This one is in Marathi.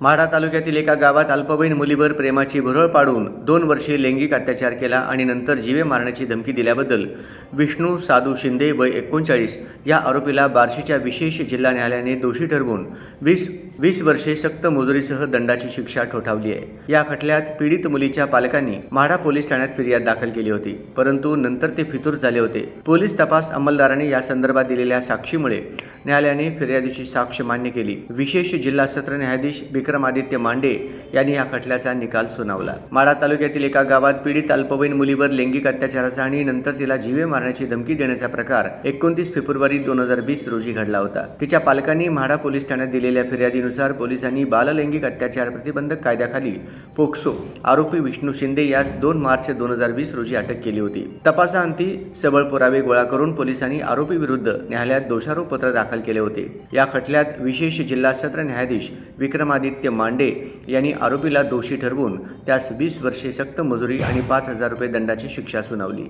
माढा तालुक्यातील एका गावात अल्पवयीन मुलीवर प्रेमाची भुरळ पाडून दोन वर्षे लैंगिक अत्याचार केला आणि नंतर जीवे मारण्याची धमकी दिल्याबद्दल विष्णू साधू शिंदे वय एकोणचाळीस या आरोपीला बार्शीच्या विशेष जिल्हा न्यायालयाने दोषी ठरवून वीस वीस वर्षे सक्त मजुरीसह दंडाची शिक्षा ठोठावली आहे. या खटल्यात पीडित मुलीच्या पालकांनी माढा पोलीस ठाण्यात फिर्याद दाखल केली होती परंतु नंतर ते फितूर झाले होते. पोलीस तपास अंमलदाराने या संदर्भात दिलेल्या साक्षीमुळे न्यायालयाने फिर्यादीची साक्ष मान्य केली. विशेष जिल्हा सत्र न्यायाधीश विक्रमादित्य मांडे यांनी या खटल्याचा निकाल सुनावला. माढा तालुक्यातील एका गावात पीडित अल्पवयीन मुलीवर लैंगिक अत्याचाराचा आणि नंतर तिला जीवे मारण्याची धमकी देण्याचा प्रकार एकोणतीस फेब्रुवारी दोन हजार वीस रोजी घडला होता. तिच्या पालकांनी माढा पोलीस ठाण्यात दिलेल्या फिर्यादीनुसार पोलिसांनी बाललैंगिक अत्याचार प्रतिबंधक कायद्याखाली पोक्सो आरोपी विष्णू शिंदे यास दोन मार्च दोन हजार वीस रोजी अटक केली होती. तपासाअंती सबळ पुरावे गोळा करून पोलिसांनी आरोपी विरुद्ध न्यायालयात दोषारोपपत्र दाखल दाखल केले होते. या खटल्यात विशेष जिल्हा सत्र न्यायाधीश विक्रमादित्य मांडे यांनी आरोपीला दोषी ठरवून त्यास वीस वर्षे सक्त मजुरी आणि पाच हजार रुपये दंडाची शिक्षा सुनावली.